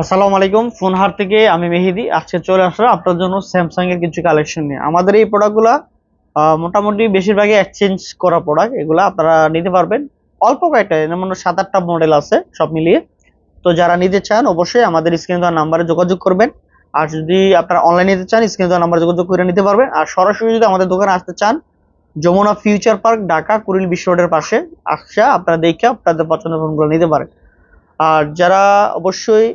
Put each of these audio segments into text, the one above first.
আসসালামু আলাইকুম ফোন হাট থেকে আমি মেহেদি। আজকে চলে আসলাম আপনার জন্য স্যামসাং এর কিছু কালেকশন নিয়ে। আমাদের এই প্রোডাক্টগুলো মোটামুটি বেশিরভাগই এক্সচেঞ্জ করা প্রোডাক্ট এগুলো আপনারা নিতে পারবেন। অল্প কয়েকটা, যেমন সাত আটটা মডেল আছে সব মিলিয়ে। তো যারা নিতে চান, অবশ্যই আমাদের স্ক্রিন দেওয়ার নাম্বারে যোগাযোগ করবেন। আর যদি আপনারা অনলাইন নিতে চান, স্ক্রিন দেওয়ার নাম্বারে যোগাযোগ করে নিতে পারবেন। আর সরাসরি যদি আমাদের দোকানে আসতে চান, যমুনা ফিউচার পার্ক ঢাকা, কুড়িল বিশ্ব রোডের পাশে, আসা, আপনারা দেখে আপনাদের পছন্দের ফোনগুলো নিতে পারেন। আর যারা অবশ্যই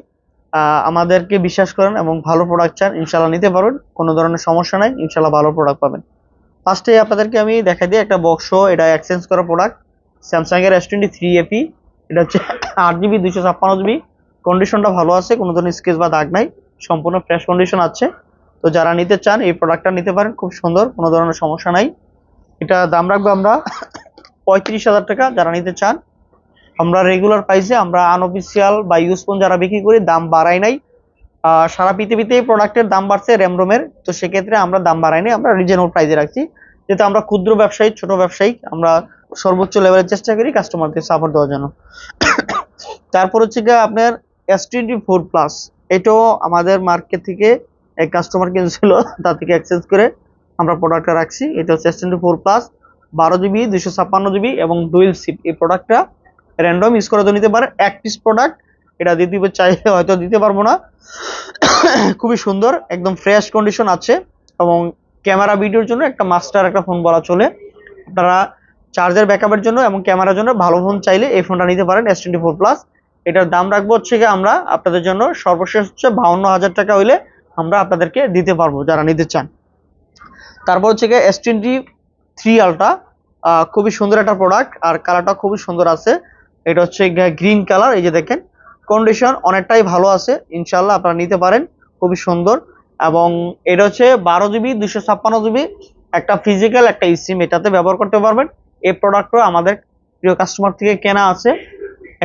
আমাদেরকে বিশ্বাস করেন এবং ভালো প্রোডাক্ট চান ইনশাল্লাহ নিতে পারবেন। কোনো ধরনের সমস্যা নাই ইনশাল্লাহ ভালো প্রোডাক্ট পাবেন। ফার্স্টে আপনাদেরকে আমি দেখাই দিই একটা বক্স এটা এক্সচেঞ্জ করা প্রোডাক্ট স্যামসাং এর এস টোয়েন্টি থ্রি এপি এটা হচ্ছে আট জিবি দুইশো ছাপ্পান্ন জিবি কন্ডিশনটা ভালো আছে, কোনো ধরনের স্কেচ বা দাগ নাই। সম্পূর্ণ ফ্রেশ কন্ডিশন আছে। তো যারা নিতে চান, এই প্রোডাক্টটা নিতে পারেন, খুব সুন্দর, কোনো ধরনের সমস্যা নাই। এটা দাম রাখব আমরা পঁয়ত্রিশ হাজার টাকা, যারা নিতে চান আমরা রেগুলার প্রাইসে আমরা আনঅফিসিয়াল বা ইউজ ফোন যারা বিক্রি করি, দাম বাড়াই নাই। সারা পৃথিবীতে প্রোডাক্টের দাম বাড়ছে র্যামরোমের তো সেক্ষেত্রে আমরা দাম বাড়াই নাই, আমরা রিজনেবল প্রাইসে রাখছি। যেহেতু আমরা ক্ষুদ্র ব্যবসায়ী, ছোট ব্যবসায়ী, আমরা সর্বোচ্চ লেভেলের চেষ্টা করি কাস্টমারদের সাপোর্ট দেওয়ার জন্য। তারপর হচ্ছে গিয়ে আপনার এস টোয়েন্টি ফোর প্লাস এটাও আমাদের মার্কেট থেকে এক কাস্টমার কিনেছিল তা থেকে এক্সচেঞ্জ করে আমরা প্রোডাক্টটা রাখছি। এটা হচ্ছে এস টোয়েন্টি ফোর প্লাস বারো জিবি দুশো ছাপ্পান্ন জিবি এবং ডুয়েল সিপ এই প্রোডাক্টটা র্যান্ডম ইউজ করে তো নিতে পারেন এক পিস প্রোডাক্ট এটা দিতে চাইলে হয়তো দিতে পারব না। খুবই সুন্দর, একদম ফ্রেশ কন্ডিশন আছে এবং ক্যামেরা ভিডিওর জন্য একটা মাস্টার একটা ফোন বলা চলে। আপনারা চার্জার ব্যাকআপের জন্য এবং ক্যামেরার জন্য ভালো ফোন চাইলে এই ফোনটা নিতে পারেন এস টোয়েন্টি ফোর প্লাস এটার দাম রাখব হচ্ছে গিয়ে আমরা আপনাদের জন্য সর্বশেষ হচ্ছে বাউন্ন হাজার টাকা হইলে আমরা আপনাদেরকে দিতে পারব, যারা নিতে চান। তারপর হচ্ছে গিয়ে এস টোয়েন্টি থ্রি আলটা খুবই সুন্দর একটা প্রোডাক্ট আর কালারটা খুবই সুন্দর আছে। এটা হচ্ছে গ্রিন কালার এই যে দেখেন কন্ডিশন অনেকটাই ভালো আছে ইনশাল্লাহ আপনারা নিতে পারেন, খুবই সুন্দর। এবং এটা হচ্ছে বারো জিবি দুশো ছাপ্পান্ন জিবি একটা ফিজিক্যাল একটা ইসিম এটাতে ব্যবহার করতে পারবেন। এই প্রোডাক্টও আমাদের প্রিয় কাস্টমার থেকে কেনা আছে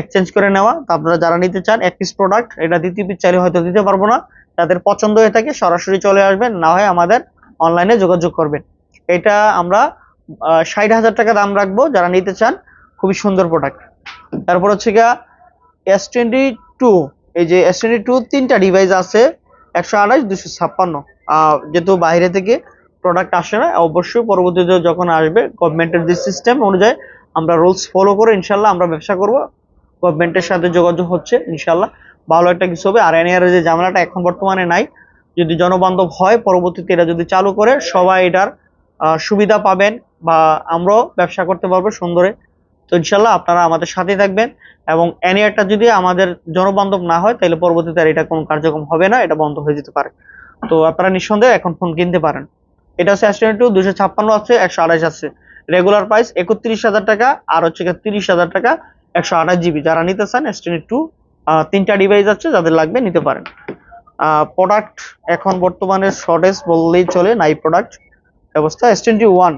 এক্সচেঞ্জ করে নেওয়া। তা আপনারা যারা নিতে চান, এক পিস প্রোডাক্ট এটা দ্বিতীয় পিস চাইলে হয়তো দিতে পারব না। তাদের পছন্দ হয়ে থাকে, সরাসরি চলে আসবেন, না হয় আমাদের অনলাইনে যোগাযোগ করবেন। এটা আমরা ষাট হাজার টাকা দাম রাখব, যারা নিতে চান, খুবই সুন্দর প্রোডাক্ট তারপর হচ্ছে গিয়া এস টোয়েন্টি টু এই যে এস টোয়েন্টি টু তিনটা ডিভাইস আছে, একশো আঠাশ, দুশো ছাপ্পান্ন। যেহেতু বাইরে থেকে প্রোডাক্ট আসে না, অবশ্যই পরবর্তীতে যখন আসবে গভর্নমেন্টের যে সিস্টেম অনুযায়ী আমরা রুলস ফলো করে ইনশাল্লাহ আমরা ব্যবসা করব। গভর্নমেন্টের সাথে যোগাযোগ হচ্ছে, ইনশাল্লাহ। ভালো একটা কিছু হবে। আর এনআর যে ঝামেলাটা এখন বর্তমানে নাই, যদি জনবান্ধব হয়, পরবর্তীতে এটা যদি চালু করে, সবাই এটার সুবিধা পাবেন বা আমরাও ব্যবসা করতে পারব সুন্দরে। তো ইনশাল্লাহ আপনারা আমাদের সাথেই থাকবেন এবং এনিয়ারটা যদি আমাদের জনবান্ধব না হয়, তাহলে পরবর্তীতে আর এটা কোনো কার্যক্রম হবে না, এটা বন্ধ হয়ে যেতে পারে। তো আপনারা নিঃসন্দেহে এখন ফোন কিনতে পারেন। এটা হচ্ছে টোয়েন্টি টু দুশো ছাপ্পান্ন আছে, একশো আঠাশ আছে। রেগুলার প্রাইস একত্রিশ হাজার টাকা, আর হচ্ছে তিরিশ হাজার টাকা, একশো আঠাশ জিবি। যারা নিতে চান টোয়েন্টি টু তিনটা ডিভাইস আছে, যাদের লাগবে নিতে পারেন। প্রোডাক্ট এখন বর্তমানে শর্টেজ বললেই চলে, নাই প্রোডাক্ট ব্যবস্থা এস টোয়েন্টি ওয়ান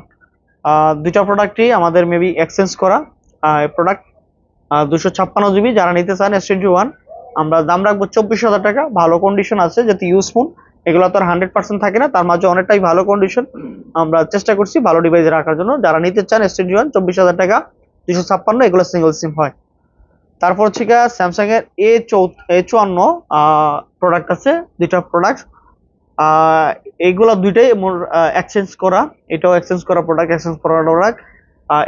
দুইটা প্রোডাক্টই আমাদের মেবি এক্সচেঞ্জ করা। প্রোডাক্ট দুশো ছাপ্পান্ন জিবি যারা নিতে চান এস টোয়েন্টি ওয়ান আমরা দাম রাখব চব্বিশ হাজার টাকা। ভালো কন্ডিশন আছে যাতে ইউজফুল এগুলো তো আর হান্ড্রেড পার্সেন্ট থাকে না, তার মাঝে অনেকটাই ভালো কন্ডিশন আমরা চেষ্টা করছি ভালো ডিভাইস রাখার জন্য। যারা নিতে চান এস টোয়েন্টি ওয়ান চব্বিশ হাজার টাকা, দুশো ছাপ্পান্ন, এগুলো সিঙ্গেল সিম হয়। তারপর হচ্ছে গিয়ে স্যামসাং এর এ চৌ এ চুয়ান্ন প্রোডাক্ট আছে, দুইটা প্রোডাক্ট এইগুলো দুইটাই এক্সচেঞ্জ করা। এটাও এক্সচেঞ্জ করা প্রোডাক্ট এক্সচেঞ্জ করা প্রোডাক্ট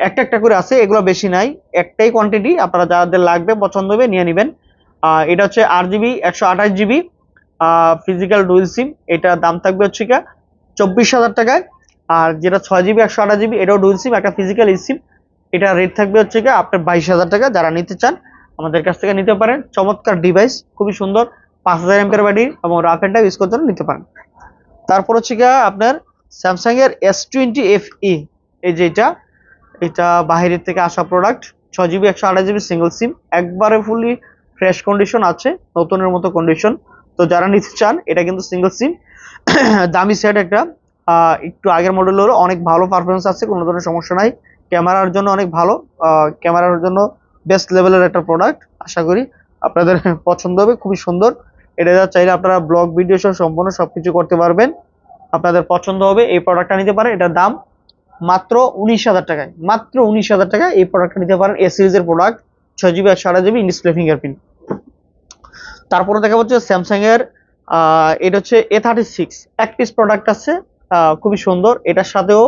একটা একটা করে আছে, এগুলো বেশি নাই। একটাই কোয়ান্টিটি আপনারা যাদের লাগবে, পছন্দ হবে, নিয়ে নেবেন। এটা হচ্ছে আট জিবি একশো আঠাশ জিবি ফিজিক্যাল ডুয়েল সিম এটা দাম থাকবে হচ্ছে গিয়ে চব্বিশ হাজার টাকায়। আর যেটা ছয় জিবি একশো আঠাশ জিবি এটাও ডুয়েল সিম একটা ফিজিক্যাল সিম এটা রেট থাকবে হচ্ছে গিয়ে আপনার বাইশ হাজার টাকা, যারা নিতে চান, আমাদের কাছ থেকে নিতে পারেন। চমৎকার ডিভাইস খুবই সুন্দর, পাঁচ হাজার এমপের ব্যাটারি এবং রাফ অ্যান্ড ইউজ করতে নিতে পারেন। তারপর হচ্ছে গিয়ে আপনার স্যামসাং এর এস টোয়েন্টি এফ ই এই যে এটা বাহিরের থেকে আসা প্রোডাক্ট ছয় জিবি একশো আঠাশ জিবি সিঙ্গেল সিম একবারে ফুলি ফ্রেশ কন্ডিশন আছে, নতুনের মতো কন্ডিশন তো যারা নিতে চান, এটা কিন্তু সিঙ্গেল সিম দামি সেট একটা। একটু আগের মডেল হলো অনেক ভালো পারফরমেন্স আছে, কোনো ধরনের সমস্যা নাই। ক্যামেরার জন্য অনেক ভালো। ক্যামেরার জন্য বেস্ট লেভেলের একটা প্রোডাক্ট আশা করি আপনাদের পছন্দ হবে, খুবই সুন্দর। এটা যা চাইলে আপনারা ব্লগ ভিডিও সহ সম্পূর্ণ সবকিছু করতে পারবেন। আপনাদের পছন্দ হবে, এই প্রোডাক্টটা নিতে পারেন। এটার দাম মাত্র উনিশ হাজার টাকায় মাত্র উনিশ হাজার টাকায় এই প্রোডাক্টটা নিতে পারেন। এ সিরিজের প্রোডাক্ট ছয় জিবি আর সাড়ে জিবি ডিসপ্লে ফিঙ্গারপ্রিন্ট তারপরে দেখা হচ্ছে স্যামসাং এর আহ, এটা হচ্ছে এ থার্টি সিক্স এক পিস প্রোডাক্ট আছে খুবই সুন্দর। এটার সাথেও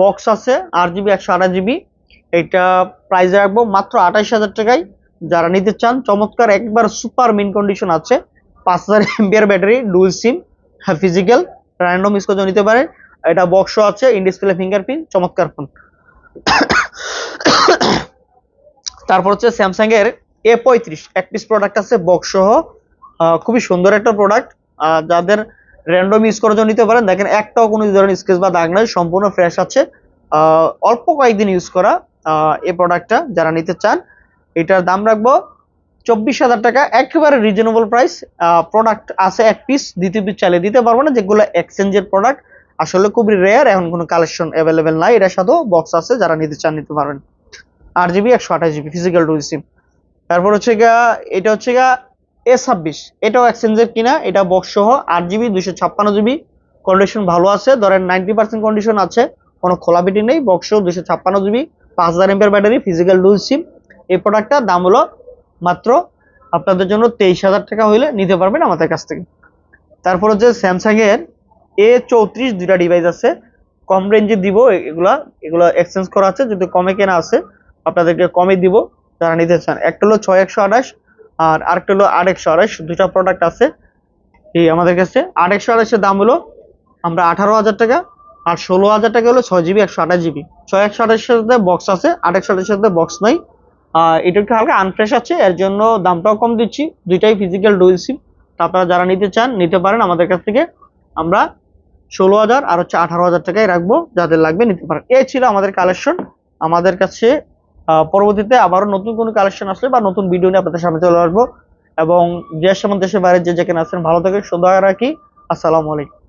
বক্স আছে আট জিবি একশো আঠাশ জিবি এটা প্রাইস রাখব মাত্র আঠাইশ হাজার টাকায়। যারা নিতে চান চমৎকার একবার সুপার মিন কন্ডিশন আছে। পাঁচ হাজার MBR battery dual SIM physical random use নিতে পারে। এটা বক্সও আছে ইন ডিসপ্লে ফিঙ্গারপ্রিন্ট চমৎকার ফোন তারপর হচ্ছে স্যামসাং এর এ পঁয়ত্রিশ, এক পিস প্রোডাক্ট আছে বক্স সহ খুবই সুন্দর একটা প্রোডাক্ট যাদের র্যান্ডম ইউজ করার জন্য নিতে পারেন, দেখেন একটাও কোনো ধরনের স্কেচ বা দাগ নাই, সম্পূর্ণ ফ্রেশ আছে। অল্প কয়েকদিন ইউজ করা এই প্রোডাক্টটা যারা নিতে চান, এটার দাম রাখব চব্বিশ হাজার টাকা, একেবারে রিজনেবল প্রাইস প্রোডাক্ট আছে এক পিস দ্বিতীয় পিস চালিয়ে দিতে পারব না, যেগুলো এক্সচেঞ্জের প্রোডাক্ট আসলে খুবই রেয়ার এখন কোনো কালেকশন অ্যাভেলেবেল নাই। এটার সাথেও বক্স আছে, যারা নিতে চান, নিতে পারবেন। আট জিবি একশো আঠাশ জিবি ফিজিক্যাল টু সিম তারপর হচ্ছে গিয়া, এটা হচ্ছে গিয়া এ ছাব্বিশ। এটাও এক্সচেঞ্জের কিনা, এটা বক্স সহ আট জিবি দুইশো ছাপ্পান্ন জিবি কন্ডিশন ভালো আছে, ধরেন নাইনটি পার্সেন্ট কন্ডিশন আছে, কোনো খোলা বিটি নেই বক্স সহ দুইশো ছাপ্পান্ন জিবি পাঁচ হাজার এমপের ব্যাটারি ফিজিক্যাল ডুল সিম এই প্রোডাক্টটার দাম হলো মাত্র আপনাদের জন্য তেইশ হাজার টাকা হইলে নিতে পারবেন আমাদের কাছ থেকে। তারপর হচ্ছে স্যামসাং এর এ চৌত্রিশ দুইটা ডিভাইস আছে। কম রেঞ্জে দিব এগুলা এগুলা এক্সচেঞ্জ করা আছে। যদি কমে কেনা আছে, আপনাদেরকে কমে দিব, যারা নিতে চান। একটা হলো ছয় একশো আঠাশ, আর আরেকটা হলো আট একশো আঠাশ, দুইটা প্রোডাক্ট আছে। এই আমাদের কাছে আট একশো আঠাশের দাম হলো, আমরা আঠারো হাজার টাকা, আর ষোলো হাজার টাকা হলো ছয় জিবি, একশো আঠাশ জিবি। ছয় একশো আঠাশের সাথে বক্স আছে, আট একশো আঠাশের সাথে বক্স নাই। এটা একটু হালকা আনফ্রেশ আছে, এর জন্য দামটাও কম দিচ্ছি। দুইটাই ফিজিক্যাল ডুয়েল সিম তা আপনারা যারা নিতে চান, নিতে পারেন আমাদের কাছ থেকে। আমরা ষোলো হাজার আর হচ্ছে আঠারো হাজার টাকায় রাখব যাদের লাগবে নিতে পারেন। এ ছিল আমাদের কালেকশন আমাদের কাছে পরবর্তীতে আবারও নতুন কোনো কালেকশন আসলে বা নতুন ভিডিও নিয়ে আপনাদের সামনে চলে আসব। এবং দেশ এবং দেশের বাইরে যে যেখানে আছেন, ভালো থাকেন, সুন্দর রাখি আসসালামু আলাইকুম।